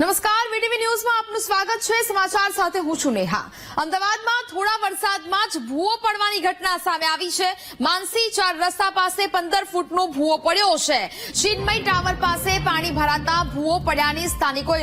नमस्कार ટાવર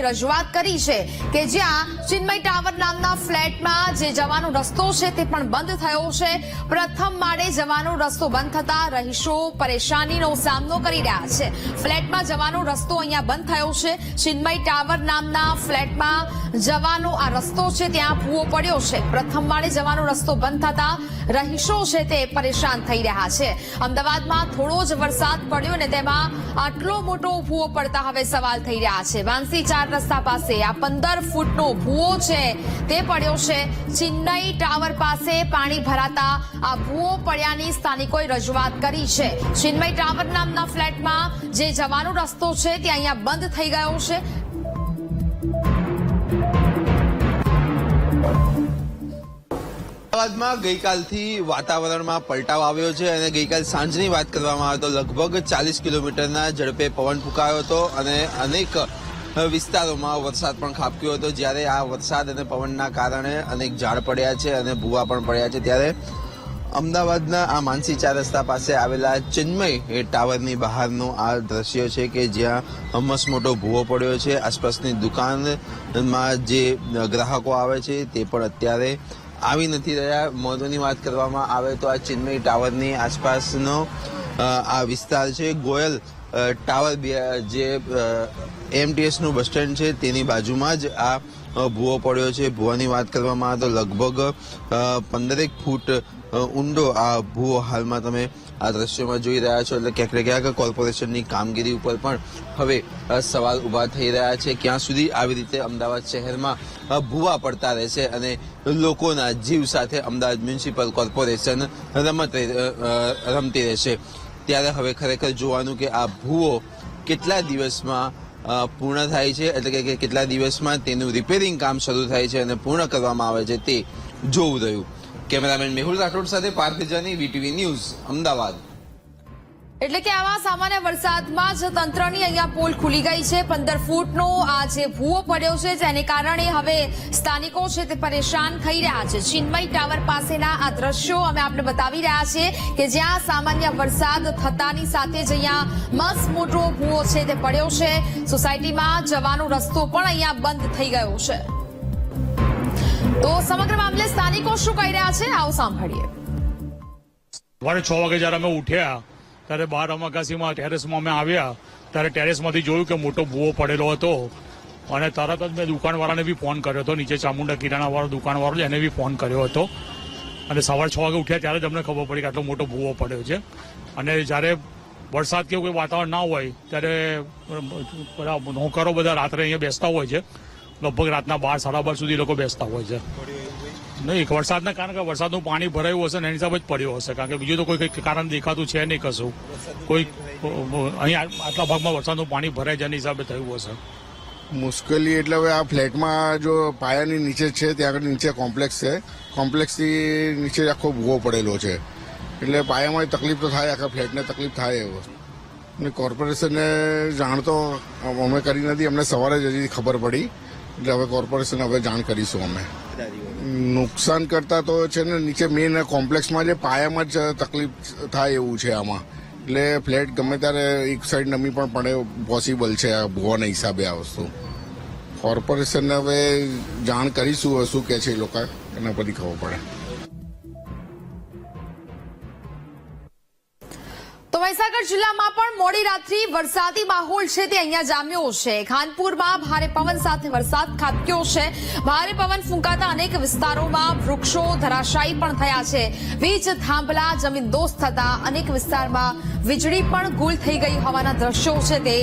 રજૂઆત કરી છે કે જ્યાં ચિન્મય ટાવર નામના ફ્લેટમાં જે જવાનો રસ્તો છે તે પણ બંધ થયો છે. પ્રથમ માળે જવાનો રસ્તો બંધ થતા રહીશો પરેશાનીનો સામનો કરી રહ્યા છે. ફ્લેટમાં જવાનો રસ્તો અહીંયા બંધ થયો છે. ચિન્મય ટાવર નામના ફ્લેટમાં જવાનો આ રસ્તો છે, ત્યાં ભૂવો પડ્યો છે. પ્રથમ માળે જવાનો રસ્તો બંધ થતા રહીશો છે તે પરેશાન થઈ રહ્યા છે. અમદાવાદમાં થોડો જ વરસાદ પડ્યો ને તેમાં આટલો મોટો ભૂવો પડતા હવે સવાલ થઈ રહ્યા છે. વાંસી ચાર રસ્તા પાસે આ પંદર ફૂટનો ભૂવો છે, તે પડ્યો છે. ચિન્નઈ ટાવર પાસે પાણી ભરાતા આ ભૂવો પડ્યાની સ્થાનિકોએ રજૂઆત કરી છે. ચિન્મય ટાવર નામના ફ્લેટમાં જે જવાનો રસ્તો છે, તે અહીંયા બંધ થઈ ગયો છે. અમદાવાદમાં ગઈકાલથી વાતાવરણમાં પલટાવ આવ્યો છે અને ગઈકાલ સાંજની વાત કરવામાં આવે તો લગભગ ચાલીસ કિલોમીટરના ઝડપે પવન ફૂંકાયો હતો અને અનેક વિસ્તારોમાં વરસાદ પણ ખાબક્યો હતો. જ્યારે આ વરસાદ અને પવનના કારણે અનેક ઝાડ પડ્યા છે અને ભૂવા પણ પડ્યા છે. ત્યારે અમદાવાદના આ માનસી ચાર રસ્તા પાસે આવેલા ચિન્મય એ ટાવરની બહારનો આ દ્રશ્ય છે કે જ્યાં હમસ મોટો ભૂવો પડ્યો છે. આસપાસની દુકાનમાં જે ગ્રાહકો આવે છે તે પણ અત્યારે આવી નથી રહ્યા. મહત્વની વાત કરવામાં આવે તો આ ચિન્મય ટાવરની આસપાસનો આ વિસ્તાર છે. ગોયલ ટાવર જે એમટીએસનું બસ સ્ટેન્ડ છે, તેની બાજુમાં જ આ ભૂવો પડ્યો છે. ભૂવાની વાત કરવામાં આવે તો લગભગ પંદરેક ફૂટ ઊંડો આ ભૂવો હાલમાં તમે આ દ્રશ્યમાં જોઈ રહ્યા છો. એટલે ક્યાંક ક્યાંક કોર્પોરેશનની કામગીરી ઉપર પણ હવે સવાલ ઊભા થઈ રહ્યા છે. ક્યાં સુધી આવી રીતે અમદાવાદ શહેરમાં ભૂવા પડતા રહેશે અને લોકોના જીવ સાથે અમદાવાદ મ્યુનિસિપલ કોર્પોરેશન રમત રમતી રહેશે. ત્યારે હવે ખરેખર જોવાનું કે આ ભૂવો કેટલા દિવસમાં પૂર્ણ થાય છે. એટલે કે- કેટલા દિવસમાં તેનું રિપેરિંગ કામ શરૂ થાય છે અને પૂર્ણ કરવામાં આવે છે તે જોવું રહ્યું. કેમેરામેન મેહુલ રાઠોડ સાથે પાર્થ જાની, વીટીવી ન્યૂઝ, અમદાવાદ. એટલે કે આવા સામાન્ય વરસાદમાં જ તંત્રની અહીંયા પોલ ખુલી ગઈ છે. પંદર ફૂટનો આ જે ભૂવો પડ્યો છે, જેને કારણે હવે સ્થાનિકો છે તે પરેશાન થઈ રહ્યા છે. ચિન્મય ટાવર પાસેના આ દ્રશ્યો અમે આપને બતાવી રહ્યા છીએ કે જ્યાં સામાન્ય વરસાદ થતાની સાથે જ અહીંયા મસ્ત મોટો ભૂવો છે તે પડ્યો છે. સોસાયટીમાં જવાનો રસ્તો પણ અહીંયા બંધ થઈ ગયો છે. તો સમગ્ર મામલે સ્થાનિકો શું કહી રહ્યા છે? આવો સાંભળીએ. સવારે છ વાગે જયારે અમે ઉઠ્યા ત્યારે બાર અમાકાસીમાં ટેરેસમાં અમે આવ્યા. ત્યારે ટેરેસમાંથી જોયું કે મોટો ભૂવો પડેલો હતો. અને તરત જ મેં દુકાનવાળાને બી ફોન કર્યો હતો. નીચે ચામુંડા કિરાણાવાળો દુકાનવાળો એને બી ફોન કર્યો હતો. અને સવારે છ વાગે ઉઠ્યા ત્યારે જ અમને ખબર પડી કે આટલો મોટો ભૂવો પડ્યો છે. અને જ્યારે વરસાદ કે કોઈ વાતાવરણ ના હોય, ત્યારે બધા નોકરો બધા રાત્રે અહીંયા બેસતા હોય છે. લગભગ રાતના બાર, સાડા બાર સુધી લોકો બેસતા હોય છે. નહીં વરસાદના કારણે વરસાદનું પાણી ભરાયું હશે ને એની હિસાબે જ પડ્યો હશે. કારણ કે બીજું તો કોઈ કારણ દેખાતું છે નહીં કશું. કોઈ અહીંયા આટલા ભાગમાં વરસાદનું પાણી ભરાય એની હિસાબે થયું હશે. મુશ્કેલી એટલે હવે આ ફ્લેટમાં જો પાયાની નીચે છે, ત્યાં આગળ નીચે કોમ્પ્લેક્સ છે. કોમ્પ્લેક્સથી નીચે આખો ભૂવો પડેલો છે. એટલે પાયામાં તકલીફ તો થાય, આખા ફ્લેટને તકલીફ થાય એવો. અને કોર્પોરેશનને જાણ તો અમે કરી નથી, અમને સવારે જ હજી ખબર પડી. એટલે હવે કોર્પોરેશન હવે જાણ કરીશું અમે. નુકસાન કરતા તો છે ને નીચે મેઇન કોમ્પ્લેક્સમાં જે પાયામાં જ તકલીફ થાય એવું છે આમાં. એટલે ફ્લેટ ગમે ત્યારે એક સાઈડ નમી પણ પડે પોસિબલ છે આ ભૂવાના હિસાબે આ વસ્તુ. કોર્પોરેશનને હવે જાણ કરીશું, શું કે છે એ લોકો, એના પરથી ખબર પડે. મહીસાગર જિલ્લામાં પણ મોડી રાત્રિ વરસાદી માહોલ છે તે અહીંયા જામ્યો છે. ખાનપુરમાં ભારે પવન સાથે વરસાદ ખાબક્યો છે. ભારે પવન ફૂંકાતા અનેક વિસ્તારોમાં વૃક્ષો ધરાશાયી પણ થયા છે. વીજ, થાંભલા, જમીન દોસ્ત થતા અનેક વિસ્તારમાં વીજળી પણ ગુલ થઈ ગઈ હોવાના દ્રશ્યો છે તે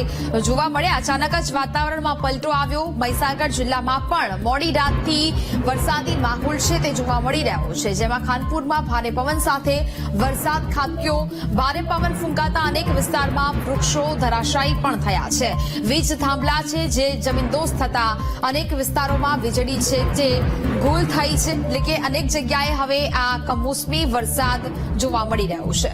જોવા મળ્યા. અચાનક જ વાતાવરણમાં પલટો આવ્યો. મહીસાગર જિલ્લામાં પણ મોડી રાતથી વરસાદી માહોલ છે તે જોવા મળી રહ્યો છે. જેમાં ખાનપુરમાં ભારે પવન સાથે વરસાદ ખાબક્યો. ભારે પવન ફૂંકાતા અનેક વિસ્તારમાં વૃક્ષો ધરાશાયી પણ થયા છે. વીજ થાંભલા છે જે જમીનદોસ્ત થતા અનેક વિસ્તારોમાં વીજળી છે જે ગુલ થઈ છે. એટલે કે અનેક જગ્યાએ હવે આ કમોસમી વરસાદ જોવા મળી રહ્યો છે.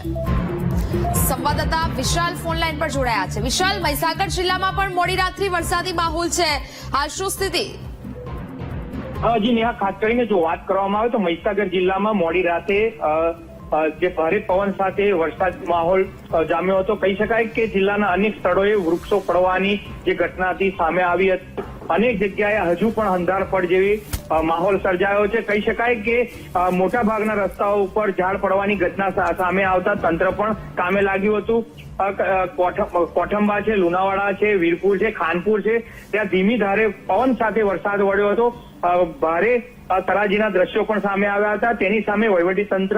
સંવાદદાતા વિશાલ ફોન લાઈન પર જોડાયા છે. વિશાલ, મહીસાગર જિલ્લામાં પણ મોડી રાત્રિ વરસાદી માહોલ છે. હાલ શું સ્થિતિ? જી, નેહા, ખાસ કરીને જો વાત કરવામાં આવે તો મહીસાગર જિલ્લામાં મોડી રાતે જે ભારે પવન સાથે વરસાદ માહોલ જામ્યો હતો. કહી શકાય કે જિલ્લાના અનેક સ્થળોએ વૃક્ષો પડવાની જે ઘટના હતી સામે આવી હતી. અનેક જગ્યાએ હજુ પણ અંધારપડ જેવી માહોલ સર્જાયો છે. કહી શકાય કે મોટા ભાગના રસ્તાઓ ઉપર ઝાડ પડવાની ઘટના સામે આવતા તંત્ર પણ કામે લાગ્યું હતું. કોઠંબા છે, લુણાવાડા છે, વીરપુર છે, ખાનપુર છે. ત્યાં ધીમી ધારે પવન સાથે વરસાદ વળ્યો હતો. ભારે તરાજીના દ્રશ્યો પણ સામે આવ્યા હતા. તેની સામે તંત્ર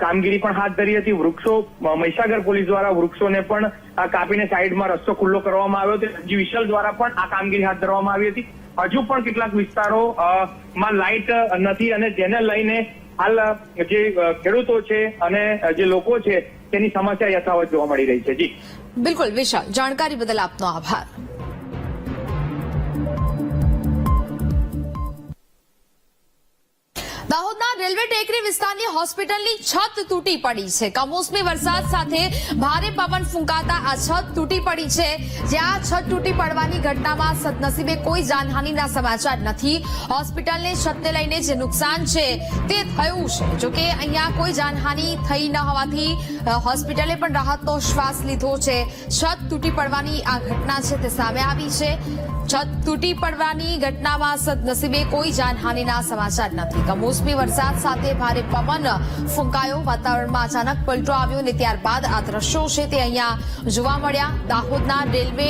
કામગીરી પણ હાથ ધરી હતી. વૃક્ષો મહીસાગર પોલીસ દ્વારા વૃક્ષોને પણ કાપીને સાઈડમાં રસ્તો ખુલ્લો કરવામાં આવ્યો હતો. જી વિશાલ દ્વારા પણ આ કામગીરી હાથ ધરવામાં આવી હતી. હજુ પણ કેટલાક વિસ્તારો માં લાઇટ નથી અને જેને લઈને હાલ જે ખેડૂતો છે અને જે લોકો છે, તેની સમસ્યા યથાવત જોવા મળી રહી છે. જી. બિલકુલ, વિશાલ, જાણકારી બદલ આપનો આભાર. રેલવે ટેકરી વિસ્તારની હોસ્પિટલની છત તૂટી પડી છે. કમોસમી વરસાદ સાથે ભારે પવન ફૂંકાતા આ છત તૂટી પડી છે. જ્યાં છત તૂટી પડવાની ઘટનામાં સદનસીબે કોઈ જાનહાનિના સમાચાર નથી. હોસ્પિટલને છતને લઈને જે નુકસાન છે તે થયું છે. જોકે અહીંયા કોઈ જાનહાનિ થઈ ન હોવાથી હોસ્પિટલે પણ રાહતનો શ્વાસ લીધો છે. છત તૂટી પડવાની આ ઘટના છે તે સામે આવી છે. છત તૂટી પડવાની ઘટનામાં સદનસીબે કોઈ જાનહાનિના સમાચાર નથી. કમોસમી વરસાદ સાથે ભારે પવન ફૂંકાયો. વાતાવરણમાં અચાનક પલટો આવ્યો અને ત્યારબાદ આ દ્રશ્યો છે તે અહીંયા જોવા મળ્યા. દાહોદના રેલવે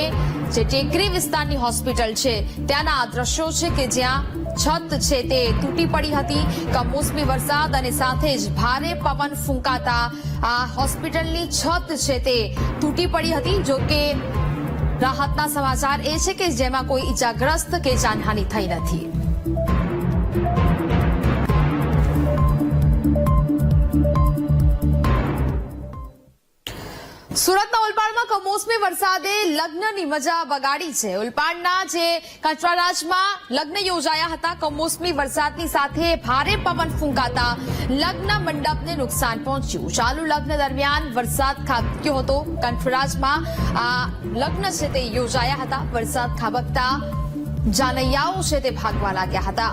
જે ટેકરી વિસ્તારની હોસ્પિટલ છે, ત્યાંના આ દ્રશ્યો છે કે જ્યાં છત છે તે તૂટી પડી હતી. કમોસમી વરસાદ અને સાથે જ ભારે પવન ફૂંકાતા આ હોસ્પિટલની છત છે તે તૂટી પડી હતી જો કે રાહતના સમાચાર એ છે કે જેમાં કોઈ ઈજાગ્રસ્ત કે જાનહાનિ થઈ નથી. સુરતના ઉલપાડમાં કમોસમી વરસાદે લગ્નની મજા બગાડી છે. ઉલપાડના જે કંચવારાજમાં લગ્ન યોજાયા હતા, કમોસમી વરસાદની સાથે ભારે પવન ફૂંકાતા લગ્ન મંડપને નુકસાન પહોંચ્યું. ચાલુ લગ્ન દરમિયાન વરસાદ ખાબક્યો હતો. કંઠરાજમાં આ, લગ્ન છે તે યોજાયા હતા. વરસાદ ખાબકતા જાનૈયાઓ છે તે ભાગવા લાગ્યા હતા.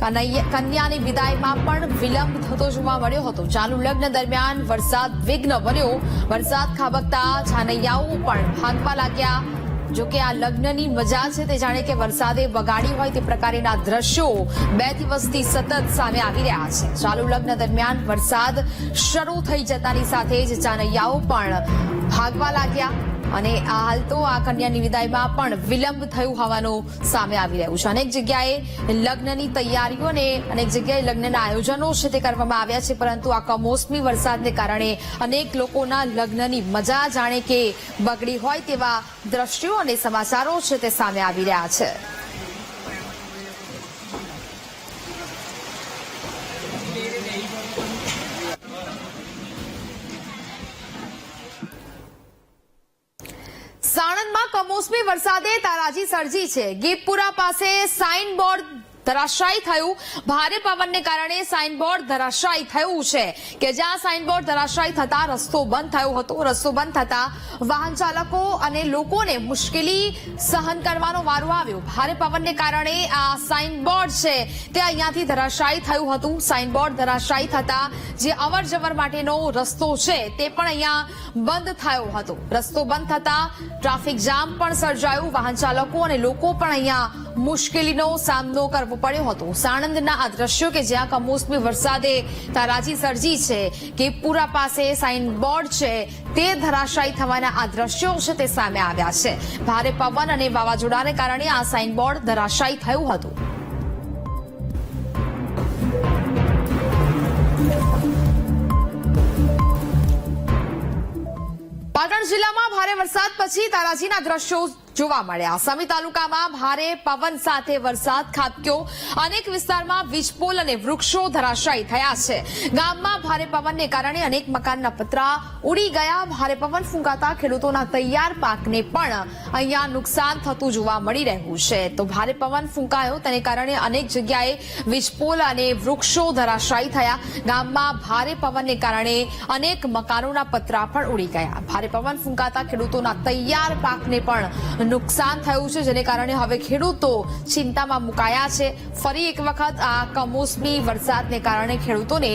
કન્યાની વિદાયમાં પણ વિલંબ થતો જોવા મળ્યો હતો. ચાલુ લગ્ન દરમિયાન વરસાદ વિઘ્ન બન્યો. વરસાદ ખાબકતા જાનૈયાઓ પણ ભાગવા લાગ્યા. જો કે આ લગ્નની મજા છે તે જાણે કે વરસાદે બગાડી હોય તે પ્રકારના દ્રશ્યો બે દિવસથી સતત સામે આવી રહ્યા છે. ચાલુ લગ્ન દરમિયાન વરસાદ શરૂ થઈ જતાની સાથે જ જાનૈયાઓ પણ ભાગવા લાગ્યા. અને આ હાલ તો આ કન્યાની વિદાયમાં પણ વિલંબ થયું હોવાનું સામે આવી રહ્યું છે. અનેક જગ્યાએ લગ્નની તૈયારીઓ અને અનેક જગ્યાએ લગ્નના આયોજનો છે તે કરવામાં આવ્યા છે, પરંતુ આ કમોસમી વરસાદને કારણે અનેક લોકોના લગ્નની મજા જાણે કે બગડી હોય તેવા દ્રશ્યો અને સમાચારો છે તે સામે આવી રહ્યા છે. કમોસમી વરસાદે તારાજી સર્જી છે. ગીપપુરા પાસે સાઇન બોર્ડ ધરાશાયી થયું. ભારે પવનને કારણે સાઇનબોર્ડ ધરાશાયી થયું છે. કે જ્યાં સાઇનબોર્ડ ધરાશાયી થતા રસ્તો બંધ થયો હતો. રસ્તો બંધ થતા વાહન ચાલકો અને લોકોને મુશ્કેલી સહન કરવાનો વારો આવ્યો. ભારે પવનને કારણે આ સાઇનબોર્ડ છે તે અહીંયાથી ધરાશાયી થયું હતું. સાઇનબોર્ડ ધરાશાયી થતા જે અવર જવર માટેનો રસ્તો છે તે પણ અહીંયા બંધ થયો હતો. રસ્તો બંધ થતા ટ્રાફિક જામ પણ સર્જાયું. વાહન ચાલકો અને લોકો પણ અહીંયા મુશ્કેલીનો સામનો કરવો પડ્યો હતો. સાણંદના આ દ્રશ્યો કે જ્યાં કમોસમી વરસાદે તારાજી સર્જી છે કે પુરા પાસે સાઇન બોર્ડ છે, તે ધરાશાયી થવાના આ દ્રશ્યો છે તે સામે આવ્યા છે. ભારે પવન અને વાવાઝોડાને કારણે આ સાઇન બોર્ડ ધરાશાયી થયું હતું. પાટણ જિલ્લામાં ભારે વરસાદ પછી તારાજીના દ્રશ્યો જોવા મળ્યા. સમી તાલુકામાં ભારે પવન સાથે વરસાદ ખાબક્યો. અનેક વિસ્તારમાં વીજપોલ અને વૃક્ષો ધરાશાયી થયા છે. ગામમાં ભારે પવનને કારણે અનેક મકાનના પતરા ઉડી ગયા. ભારે પવન ફૂંકાતા ખેડૂતોના તૈયાર પાકને પણ અહીંયા નુકસાન થતું જોવા મળી રહ્યું છે. તો ભારે પવન ફૂંકાયો. તેને કારણે અનેક જગ્યાએ વીજપોલ અને વૃક્ષો ધરાશાયી થયા. ગામમાં ભારે પવનને કારણે અનેક મકાનોના પતરા પણ ઉડી ગયા. ભારે પવન ફૂંકાતા ખેડૂતોના તૈયાર પાકને પણ નુકસાન થયું છે, જેને કારણે હવે ખેડૂતો ચિંતામાં મુકાયા છે. ફરી એક વખત આ કમોસમી વરસાદને કારણે ખેડૂતોને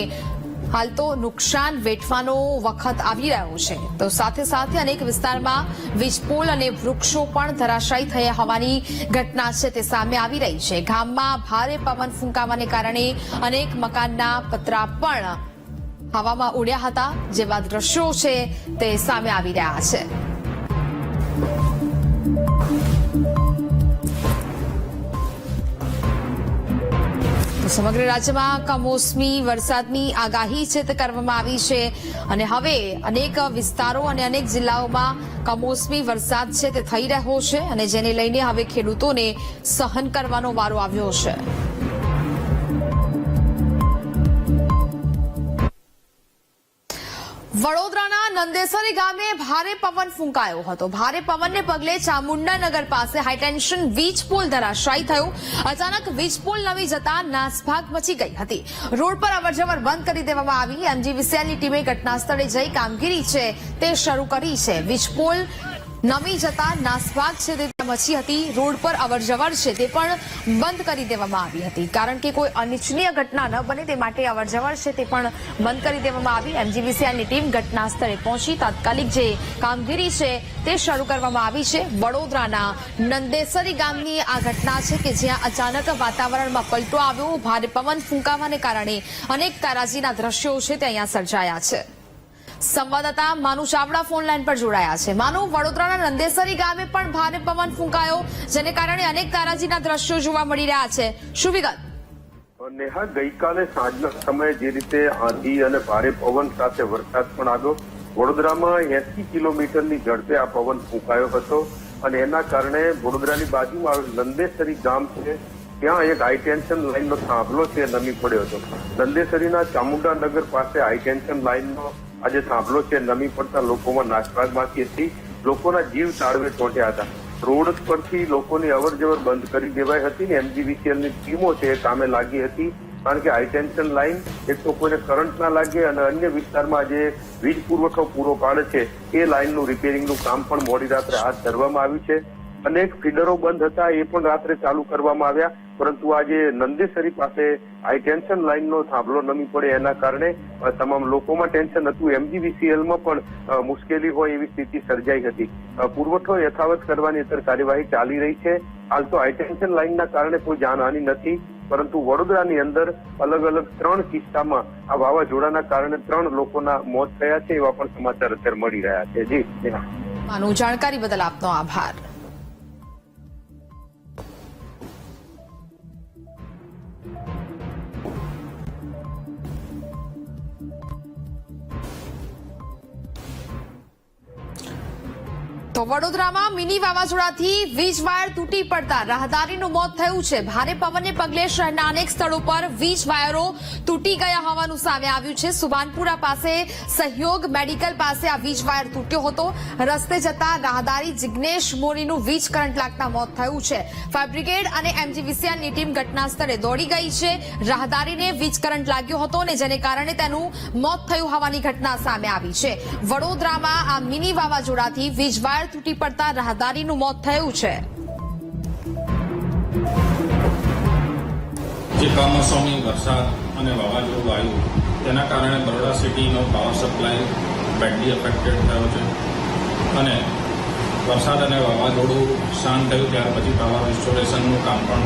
હાલ તો નુકસાન વેઠવાનો વખત આવી રહ્યો છે. તો સાથે સાથે અનેક વિસ્તારમાં વીજપોલ અને વૃક્ષો પણ ધરાશાયી થયા હોવાની ઘટના છે, તે સામે આવી રહી છે. ગામમાં ભારે પવન ફૂંકાવાને કારણે અનેક મકાનના પતરા પણ હવામાં ઉડ્યા હતા. જેવા દ્રશ્યો છે, તે સામે આવી રહ્યા છે. સમગ્ર રાજ્યમાં કમોસમી વરસાદની આગાહી છે તે કરવામાં આવી છે. અને હવે અનેક વિસ્તારો અને અનેક જિલ્લાઓમાં કમોસમી વરસાદ છે તે થઈ રહ્યો છે અને જેને લઈને હવે ખેડૂતોને સહન કરવાનો વારો આવ્યો છે. વડોદરાના નંદેસરી ગામે ભારે પવન ફૂંકાયો હતો. ભારે પવનને પગલે ચામુંડાનગર પાસે હાઈટેન્શન વીજ પોલ ધરાશાયી થયો. અચાનક વીજ પોલ નમી જતા નાસભાગ મચી ગઈ હતી. રોડ પર અવરજવર બંધ કરી દેવામાં આવી એમજીવીસીએલની ટીમે ઘટના સ્થળે જઈ કામગીરી છે તે શરૂ કરી છે. વીજ પોલ નમી જતા નાસભાગ છે તે મચી હતી. રોડ પર અવરજવર છે તે પણ બંધ કરી દેવામાં આવી હતી. કારણ કે કોઈ અનિચ્છનીય ઘટના ન બને તે માટે અવરજવર છે તે પણ બંધ કરી દેવામાં આવી. એમજીવીસીઆઈની ટીમ ઘટના સ્થળે પહોંચી. તાત્કાલિક જે કામગીરી છે તે શરૂ કરવામાં આવી છે. વડોદરાના નંદેસરી ગામની આ ઘટના છે કે જ્યાં અચાનક વાતાવરણમાં પલટો આવ્યો. ભારે પવન ફૂંકાવાને કારણે અનેક તારાજીના દ્રશ્યો છે તે અહીંયા સર્જાયા છે. સંવાદદાતા માનુ ચાવડા ફોન લાઈન પર જોડાયા છે. માનુ, વડોદરાના નંદેસરી ગામે પણ ભારે પવન ફૂંકાયો, જેને કારણે અનેક તારાજીના દ્રશ્યો જોવા મળી રહ્યા છે. શું વિગત? નેહા, ગઈકાલે સાંજના સમયે જે રીતે આંધી અને ભારે પવન સાથે વરસાદ પણ આવ્યો, વડોદરામાં એસી કિલોમીટરની ઝડપે આ પવન ફૂંકાયો હતો અને એના કારણે વડોદરાની બાજુમાં આવેલ નંદેસરી ગામ છે, ત્યાં એક હાઈ ટેન્શન લાઇનનો થાંભલો છે, નમી પડ્યો હતો. નંદેસરીના ચામુંડાનગર પાસે હાઈ ટેન્શન લાઇનનો આ સાંભળો છે, નમી પડતા લોકોમાં નાસભાગમાંથી હતી લોકોના જીવ તાળવે ચોંટ્યા હતા. રોડ પરથી લોકોની અવર જવર બંધ કરી દેવાઈ હતી ને એમજીવીસીએલની ટીમો છે કામે લાગી હતી. કારણ કે હાઈટેન્શન લાઇન એક તો કોઈને કરંટ ના લાગે અને અન્ય વિસ્તારમાં જે વીજ પુરવઠો પૂરો પાડે છે. એ લાઇનનું રિપેરિંગનું કામ પણ મોડી રાત્રે હાથ ધરવામાં આવ્યું છે. અનેક ફીડરો બંધ હતા, એ પણ રાત્રે ચાલુ કરવામાં આવ્યા. પરંતુ આજે નંદેસરી પાસે હાઈ ટેન્શન લાઇનનો થાંભલો નમી પડે એના કારણે તમામ લોકોમાં ટેન્શન હતું. એમજીવીસીએલમાં પણ મુશ્કેલી હોય એવી સ્થિતિ સર્જાઈ હતી. પુરવઠો યથાવત કરવાની અત્યારે કાર્યવાહી ચાલી રહી છે. હાલ તો હાઈ ટેન્શન લાઇનના કારણે કોઈ જાનહાની નથી, પરંતુ વડોદરાની અંદર અલગ અલગ ત્રણ કિસ્સામાં આ વાવાઝોડાના કારણે ત્રણ લોકોના મોત થયા છે એવા પણ સમાચાર અત્યારે મળી રહ્યા છે. જી જાણકારી બદલ આપનો આભાર. તો વડોદરામાં મિની વાવાઝોડાથી વીજ વાયર તૂટી પડતા રાહદારીનું મોત થયું છે. ભારે પવનને પગલે શહેરના અનેક સ્થળો પર વીજ વાયરો તૂટી ગયા હોવાનું સામે આવ્યું છે. સુભાનપુરા પાસે સહયોગ મેડિકલ પાસે આ વીજ વાયર તૂટ્યો હતો. રસ્તે જતા રાહદારી જિગ્નેશ મોરીનું વીજ કરંટ લાગતા મોત થયું છે. ફાયર બ્રિગેડ અને એમજીવીસીએલની ટીમ ઘટના સ્થળે દોડી ગઈ છે. રાહદારીને વીજ કરંટ લાગ્યો હતો અને જેને કારણે તેનું મોત થયું હોવાની ઘટના સામે આવી છે. વડોદરામાં આ મિની વાવાઝોડાથી વીજ વાયર તૂટી પડતા રાહદારીનું મોત થયું છે. જે કમોસમી વરસાદ અને વાવાઝોડું આવ્યું, તેના કારણે બરોડા સિટીનો પાવર સપ્લાય બેડલી અફેક્ટેડ થયો છે. અને વરસાદ અને વાવાઝોડું શાંત થયું, ત્યાર પછી પાવર રિસ્ટોરેશનનું કામ પણ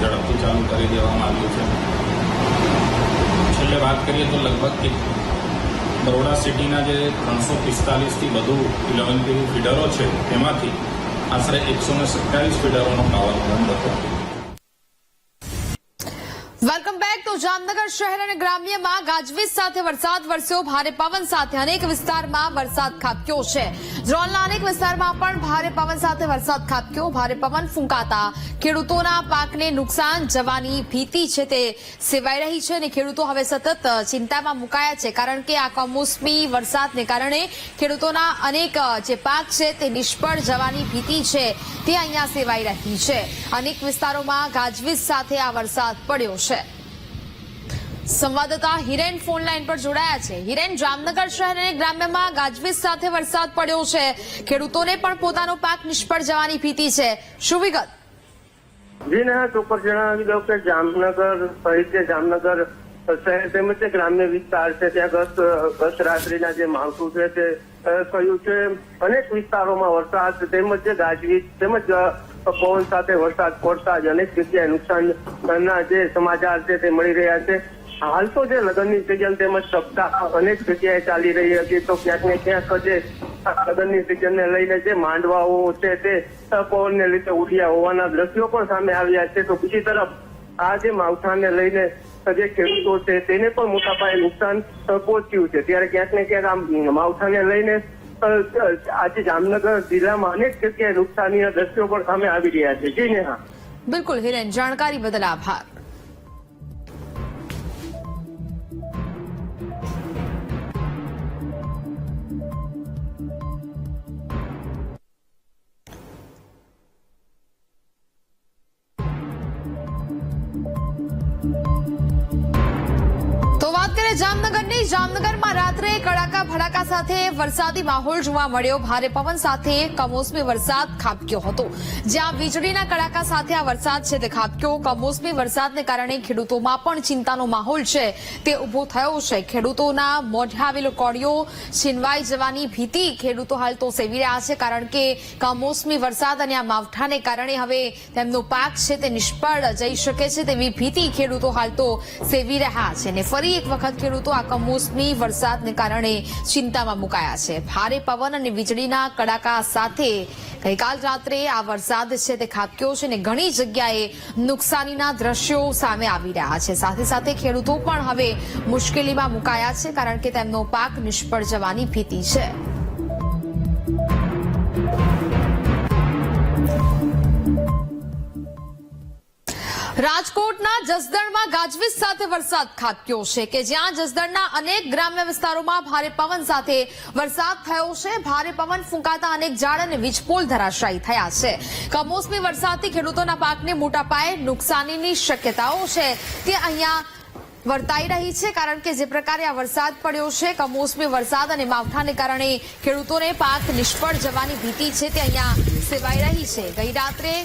ઝડપથી ચાલુ કરી દેવામાં આવ્યું છે. છેલ્લે વાત કરીએ તો લગભગ બરોડા સિટીના જે ત્રણસો પિસ્તાલીસથી વધુ ઇલેવન કેવી ફીડરો છે તેમાંથી આશરે એકસો ને સત્યાવીસ ફીડરોનો પાવર બંધ હતો. તો જામનગર શહેર અને ગ્રામ્યમાં ગાજવીજ સાથે વરસાદ વરસ્યો. ભારે પવન સાથે અનેક વિસ્તારમાં વરસાદ ખાબક્યો છે. ઝોનના અનેક વિસ્તારમાં પણ ભારે પવન સાથે વરસાદ ખાબક્યો. ભારે પવન ફૂંકાતા ખેડૂતોના પાકને નુકસાન જવાની ભીતિ છે તે સેવાઈ રહી છે અને ખેડૂતો હવે સતત ચિંતામાં મુકાયા છે કારણ કે આ કમોસમી વરસાદને કારણે ખેડૂતોના અનેક, જે પાક છે તે નિષ્ફળ જવાની ભીતિ છે. તે અહીંયા સેવાઈ રહી છે. અનેક વિસ્તારોમાં ગાજવીજ સાથે આ વરસાદ પડ્યો છે. સંવાદદાતા હિરેન ફોન લાઈન પર જોડાયા છે. હિરેન, જામનગર શહેર અને ગ્રામ્યમાં ગાજવીજ સાથે વરસાદ પડ્યો છે. ખેડૂતોને પણ પોતાનો પાક નિષ્ફળ જવાની ભીતિ છે. શું વિગત? જી ને ચોક્કસ જણાવી દઉં કે જામનગર સહિત જામનગર શહેર તેમજ ગ્રામ્ય વિસ્તાર છે, ત્યાં ગત ગત રાત્રિના જે માવઠું છે તે થયું છે. અનેક વિસ્તારોમાં વરસાદ તેમજ જે ગાજવીજ તેમજ પવન સાથે વરસાદ પડતા જ અનેક જગ્યાએ નુકસાનના જે સમાચાર છે તે મળી રહ્યા છે. હાલ તો જે લગ્નની સિઝન તેમજ સપ્તાહ અનેક જગ્યાએ ચાલી રહી હતી તો ક્યાંક ને ક્યાંક જે લગ્નની સિઝનને લઈને જે માંડવાઓ છે તે પવનને લીધે ઉડ્યા હોવાના દ્રશ્યો પણ સામે આવ્યા છે. તો બીજી તરફ આ જે માવઠાને લઈને જે ખેડૂતો છે તેને પણ મોટા પાયે નુકસાન અ, પહોંચ્યું છે. ત્યારે ક્યાંક ને ક્યાંક આ માવઠાને લઈને અ, આજે જામનગર જિલ્લામાં અનેક જગ્યાએ નુકસાનીના દ્રશ્યો પણ સામે આવી રહ્યા છે. જી ને હા બિલકુલ હિરેન જાણકારી બદલ આભાર. ભડાકા સાથે વરસાદી માહોલ જોવા મળ્યો. ભારે પવન સાથે કમોસમી વરસાદ ખાબક્યો હતો. જ્યાં વીજળીના કડાકા સાથે આ વરસાદ છે તે ખાબક્યો. કમોસમી વરસાદને કારણે ખેડૂતોમાં પણ ચિંતાનો માહોલ છે. તે ઊભો થયો છે. ખેડૂતોના મોઢે આવેલો કોળિયો છીનવાઈ જવાની ભીતિ ખેડૂતો હાલ તો સેવી રહ્યા છે કારણ કે કમોસમી વરસાદ અને આ માવઠાને કારણે હવે તેમનો પાક છે તે નિષ્ફળ જઈ શકે છે તેવી ભીતિ ખેડૂતો હાલ તો સેવી રહ્યા છે. અને ફરી એક વખત ખેડૂતો આ કમોસમી વરસાદને કારણે ચિંતામાં મુકાયા છે. ભારે પવન અને વીજળીના કડાકા સાથે ગઈકાલ રાત્રે આ વરસાદ છે તે ખાબક્યો છે અને ઘણી જગ્યાએ નુકસાનીના દ્રશ્યો સામે આવી રહ્યા છે. સાથે સાથે ખેડૂતો પણ હવે મુશ્કેલીમાં મુકાયા છે કારણ કે તેમનો પાક નિષ્ફળ જવાની ભીતિ છે. રાજકોટના જસદણમાં ગાજવીજ સાથે વરસાદ ખાબક્યો છે કે જ્યાં જસદણના અનેક ગ્રામ્ય વિસ્તારોમાં ભારે પવન સાથે વરસાદ થયો છે. ભારે પવન ફૂંકાતા અનેક ઝાડ અને વીજપોલ ધરાશાયી થયા છે. કમોસમી વરસાદથી ખેડૂતોના પાકને મોટા પાયે નુકસાનીની શક્યતાઓ છે. તે અહીંયા વર્તાઈ રહી છે કારણ કે જે પ્રકારે આ વરસાદ પડ્યો છે, કમોસમી વરસાદ અને માવઠાને કારણે ખેડૂતોને પાક નિષ્ફળ જવાની ભીતિ છે તે અહીંયા સેવાઈ રહી છે. ગઈ રાત્રે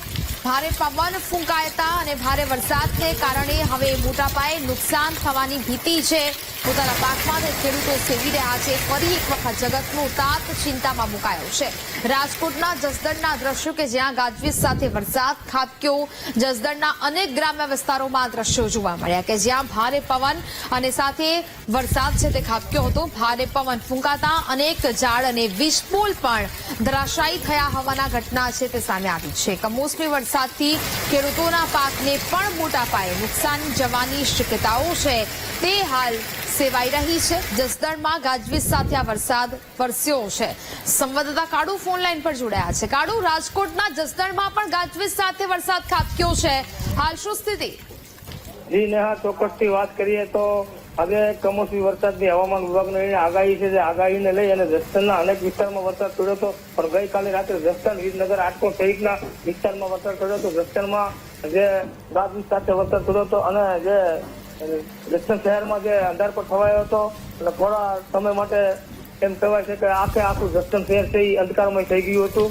ભારે પવન ફૂંકાયતા અને ભારે વરસાદને કારણે હવે મોટા પાયે નુકસાન થવાની ભીતિ છે. પોતાના પાકમાં ખેડૂતો સેવી રહ્યા છે. ફરી એક વખત જગતનો તાત ચિંતામાં મુકાયો છે. રાજકોટના જસદણના દ્રશ્યો કે જ્યાં ગાજવીજ સાથે વરસાદ ખાબક્યો, જસદણના અનેક ગ્રામ્ય વિસ્તારોમાં દ્રશ્યો જોવા મળ્યા કે જ્યાં ભારે પવન અને સાથે વરસાદ છે તે ખાબક્યો હતો. ભારે પવન ફૂંકાતા અનેક ઝાડ અને વીજપોલ પણ ધરાશાયી થયા હોવાના ઘટના છે તે સામે આવી છે. કમોસમી વરસાદથી ખેડૂતોના પાકને પણ મોટા પાયે નુકસાન જવાની શક્યતાઓ છે. તે હાલ સેવાઈ રહી છે. જસદણમાં ગાજવીજ સાથે આ વરસાદ વરસ્યો છે. સંવાદદાતા કાળુ ફોન લાઈન પર જોડાયા છે. કાળુ, રાજકોટના જસદણમાં પણ ગાજવીજ સાથે વરસાદ ખાબક્યો છે. હાલ શું સ્થિતિ? જી, નેહા, ચોક્કસથી વાત કરીએ તો હવે કમોસમી વરસાદની હવામાન વિભાગની આગાહી છે જે આગાહીને લઈ અને જસદણના અનેક વિસ્તારમાં વરસાદ પડ્યો હતો. પણ ગઈકાલે રાત્રે જસદણ વિરનગર આટકોટ સહિતના વિસ્તારમાં વરસાદ પડ્યો હતો. જસદણમાં જે ગાજ સાથે વરસાદ પડ્યો હતો અને જે જસદણ શહેરમાં જે અંધારપટ છવાયો હતો. અને થોડા સમય માટે એમ કહેવાય છે કે આખે આખું જસદણ શહેર છે એ અંધકારમય થઈ ગયું હતું.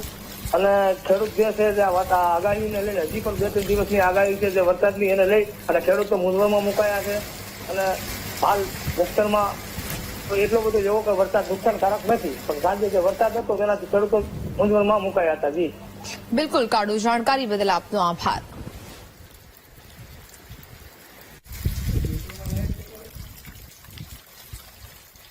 અને ખેડૂત જે છે જે આગાહીને લઈને હજી પણ બે ત્રણ દિવસની આગાહી છે જે વરસાદની એને લઈ અને ખેડૂતો મૂંઝવણમાં મુકાયા છે. અને હાલ વિસ્તારમાં એટલો બધો એવો કે વરસાદ નુકસાનકારક નથી. પણ સાંજે જે વરસાદ હતો તેનાથી ખેડૂતો મૂંઝવણમાં મુકાયા હતા. જી. બિલકુલ, કાળુ જાણકારી બદલ આપનો આભાર.